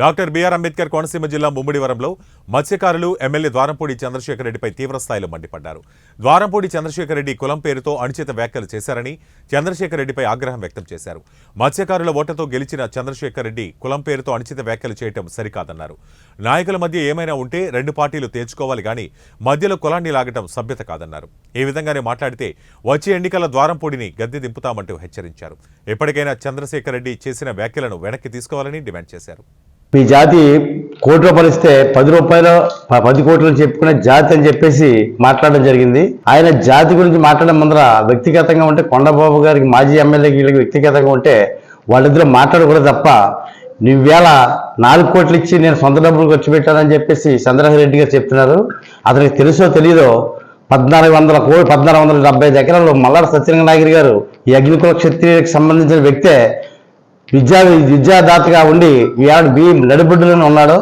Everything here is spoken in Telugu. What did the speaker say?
డాక్టర్ బిఆర్ అంబేద్కర్ కోనసీమ జిల్లా ముమ్మిడివరంలో మత్స్యకారులు ఎమ్మెల్యే ద్వారంపూడి చంద్రశేఖర్ రెడ్డిపై తీవ్రస్థాయిలో మండిపడ్డారు. ద్వారంపూడి చంద్రశేఖర్ రెడ్డి కులం పేరుతో అనుచిత వ్యాఖ్యలు చేశారని చంద్రశేఖర్ రెడ్డిపై ఆగ్రహం వ్యక్తం చేశారు. మత్స్యకారుల ఓటతో గెలిచిన చంద్రశేఖర్ రెడ్డి కులం పేరుతో అనుచిత వ్యాఖ్యలు చేయటం సరికాదన్నారు. నాయకుల మధ్య ఏమైనా ఉంటే రెండు పార్టీలు తేల్చుకోవాలి గాని మధ్యలో కులాన్ని లాగటం సభ్యత కాదన్నారు. ఈ విధంగానే మాట్లాడితే వచ్చే ఎన్నికల ద్వారంపూడిని గద్దె దింపుతామంటూ హెచ్చరించారు. ఎప్పటికైనా చంద్రశేఖర్ రెడ్డి చేసిన వ్యాఖ్యలను వెనక్కి తీసుకోవాలని డిమాండ్ చేశారు. మీ జాతి కోటి రూపాయలు ఇస్తే పది రూపాయలు ప- పది కోట్లు చెప్పుకునే జాతి అని చెప్పేసి మాట్లాడడం జరిగింది. ఆయన జాతి గురించి మాట్లాడడం ముందర వ్యక్తిగతంగా ఉంటే కొండబాబు గారికి మాజీ ఎమ్మెల్యేకి వీళ్ళకి వ్యక్తిగతంగా ఉంటే వాళ్ళిద్దరూ మాట్లాడకూడదు తప్ప నువ్వేళ నాలుగు కోట్లు ఇచ్చి నేను సొంత డబ్బులు ఖర్చు పెట్టానని చెప్పేసి చంద్రబాబు గారు చెప్తున్నారు. అతనికి తెలుసో తెలియదో పద్నాలుగు వందల కోటి పద్నాలుగు వందల డెబ్బై ఐదు ఎకరాలు మల్లార సత్యనారాయణ నాయకులు గారు ఈ అగ్నికుల క్షత్రియకి సంబంధించిన వ్యక్తే విద్యా విద్యాదాతగా ఉండి ఈనాడు బి నడిబొడ్డులోనే ఉన్నాడు.